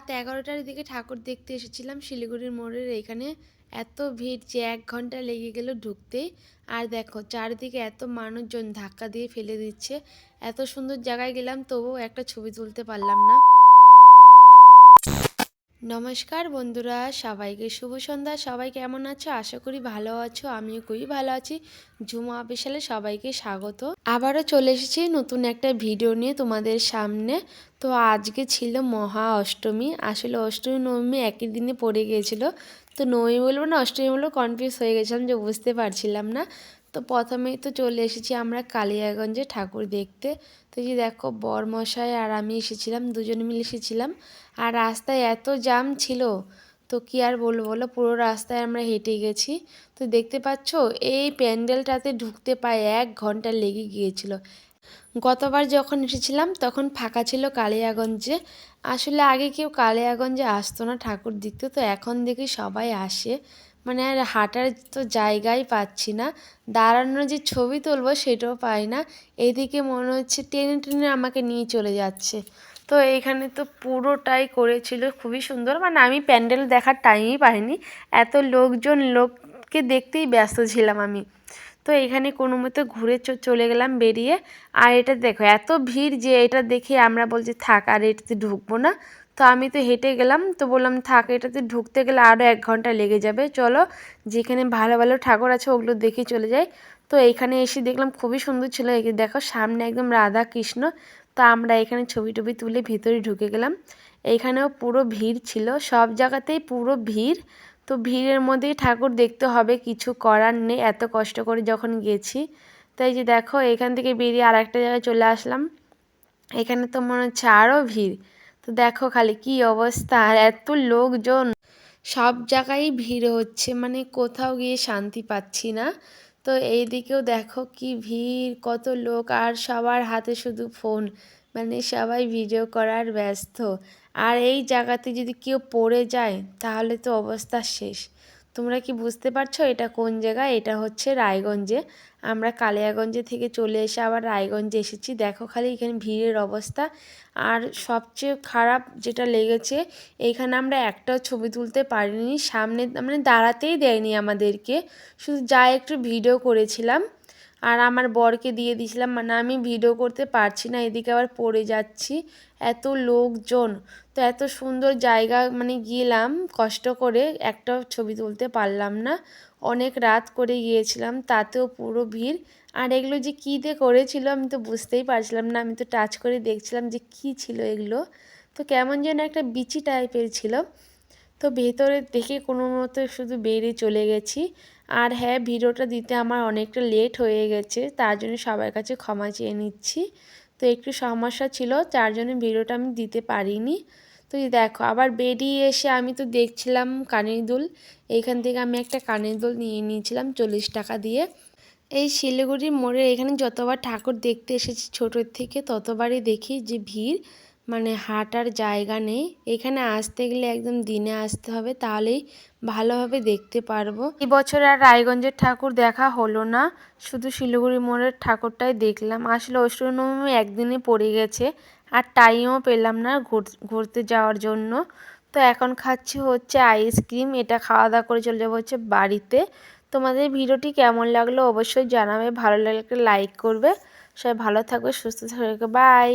রাত এগারোটার দিকে ঠাকুর দেখতে এসেছিলাম শিলিগুড়ির মোড়ের এখানে। এত ভিড় যে এক ঘণ্টা লেগে গেল ঢুকতেই। আর দেখো, চারদিকে এত মানুষজন ধাক্কা দিয়ে ফেলে দিচ্ছে। এত সুন্দর জায়গায় গেলাম, তবুও একটা ছবি তুলতে পারলাম না। নমস্কার বন্ধুরা, সবাইকে শুভ সন্ধ্যা। সবাই কেমন আছো? আশা করি ভালো আছো, আমিও খুবই ভালো আছি। ঝুমা অফিসিয়ালে সবাইকে স্বাগত। আবারও চলে এসেছি নতুন একটা ভিডিও নিয়ে তোমাদের সামনে। তো আজকে ছিল মহা অষ্টমী। আসলে অষ্টমী নবমী একই দিনে পড়ে গিয়েছিল। তো নবমী বলব না, অষ্টমী বলব কনফিউজ হয়ে গেছিলাম যে বুঝতে পারছিলাম না। তো প্রথমেই তো চলে এসেছি আমরা কালিয়াগঞ্জে ঠাকুর দেখতে। তো যে দেখো বরমশাই আর আমি এসেছিলাম, দুজনে মিলে এসেছিলাম। আর রাস্তায় এত জাম ছিল, তো কি আর বলব বলো? পুরো রাস্তায় আমরা হেঁটে গেছি। তো দেখতে পাচ্ছ, এই প্যান্ডেলটাতে ঢুকতে পায় এক ঘণ্টা লেগে গিয়েছিল। গতবার যখন এসেছিলাম, তখন ফাঁকা ছিল কালিয়াগঞ্জে। আসলে আগে কেউ কালিয়াগঞ্জে আসতো না ঠাকুর দেখতে, তো এখন দেখি সবাই আসে। মানে আর হাঁটার তো জায়গাই পাচ্ছি না। দাঁড়ানোর যে ছবি তুলবো সেটাও পাই না। এইদিকে মনে হচ্ছে টেনে টেনে আমাকে নিয়ে চলে যাচ্ছে। তো এইখানে তো পুরোটাই করেছিল, খুবই সুন্দর। মানে আমি প্যান্ডেল দেখার টাইমই পাইনি। এত লোকজন লোককে দেখতেই ব্যস্ত ছিলাম আমি। তো এখানে কোনো মতো ঘুরে চলে গেলাম বেরিয়ে। আর এটা দেখো, এত ভিড় যে এটা দেখে আমরা বলছি, থাক, আর এটাতে ঢুকবো না। তো আমি তো হেঁটে গেলাম, তো বললাম, থাক, এটাতে ঢুকতে গেলে আরও এক ঘণ্টা লেগে যাবে, চলো। যেখানে ভালো ভালো ঠাকুর আছে, ওগুলো দেখে চলে যাই। তো এইখানে এসে দেখলাম, খুবই সুন্দর ছিল। দেখো, সামনে একদম রাধা কৃষ্ণ তো আমরা এখানে ছবি টবি তুলে ভিতরে ঢুকে গেলাম। এইখানেও পুরো ভিড় ছিল, সব জায়গাতেই পুরো ভিড়। তো ভিড়ের মধ্যেই ঠাকুর দেখতে হবে, কিছু করার নেই, এত কষ্ট করে যখন গেছি। তাই যে দেখো, এখান থেকে বেরিয়ে আর একটা জায়গায় চলে আসলাম। এখানে তো মনে হচ্ছে আরও ভিড়। তো দেখো খালি কি অবস্থা, আর এত লোকজন। সব জায়গায় ভিড় হচ্ছে মানে কোথাও গিয়ে শান্তি পাচ্ছি না। তো এইদিকেও দেখো কি ভিড়, কত লোক, আর সবার হাতে শুধু ফোন। মানে সবাই ভিডিও করার ব্যস্ত। আর এই জায়গাতে যদি কেউ পড়ে যায়, তাহলে তো অবস্থা শেষ। তোমরা কি বুঝতে পারছ এটা কোন জায়গা? এটা হচ্ছে রায়গঞ্জে। আমরা কালিয়াগঞ্জে থেকে চলে এসে আবার রায়গঞ্জে এসেছি। দেখো খালি এখানে ভিড়ের অবস্থা। আর সবচেয়ে খারাপ যেটা লেগেছে এইখানে আমরা একটাও ছবি তুলতে পারিনি। সামনে মানে দাঁড়াতেই দেয়নি আমাদেরকে। শুধু যা একটু ভিডিও করেছিলাম। আর আমার বরকে দিয়ে দিয়েছিলাম মানে আমি ভিডিও করতে পারছি না, এদিকে আবার পড়ে যাচ্ছি। এত লোকজন, তো এত সুন্দর জায়গা মানে গেলাম কষ্ট করে, একটা ছবি তুলতে পারলাম না। অনেক রাত করে গিয়েছিলাম, তাতেও পুরো ভিড়। আর এগুলো যে কী দিয়ে করেছিল আমি তো বুঝতেই পারছিলাম না, আমি তো টাচ করে দেখছিলাম যে কী ছিল এগুলো। তো কেমন যেন একটা বিচি টাইপের ছিল। তো ভেতরে দেখে কোনো মতো শুধু বেরিয়ে চলে গেছি। আর হ্যাঁ ভিডিওটা দিতে আমার অনেকটা লেট হয়ে গেছে, তার জন্য সবার কাছে ক্ষমা চেয়ে নিচ্ছি। তো একটু সমস্যা ছিল, তার জন্য ভিডিওটা আমি দিতে পারিনি। তো দেখো, আবার বেরিয়ে এসে আমি তো দেখছিলাম কানের দুল। এইখান থেকে আমি একটা কানের দুল নিয়ে নিয়েছিলাম চল্লিশ টাকা দিয়ে। এই শিলিগুড়ির মোড়ে এখানে যতবার ঠাকুর দেখতে এসেছি ছোটোর থেকে, ততবারই দেখি যে ভিড়। মানে হাঁটার জায়গা নেই। এখানে আসতে গেলে একদম দিনে আসতে হবে, তাহলেই ভালোভাবে দেখতে পারব। এই বছর আর রায়গঞ্জের ঠাকুর দেখা হলো না, শুধু শিলিগুড়ি মোড়ের ঠাকুরটাই দেখলাম। আসলে অষ্টমী একদিনে পড়ে গেছে, আর টাইমও পেলাম না ঘুরতে যাওয়ার জন্য। তো এখন খাচ্ছি হচ্ছে আইসক্রিম এটা খাওয়া দাওয়া করে চলে যাব হচ্ছে বাড়িতে। তোমাদের ভিডিওটি কেমন লাগল অবশ্যই জানাবে, ভালো লাগলে লাইক করবে। সবাই ভালো থাকবে, সুস্থ থাকবে বাই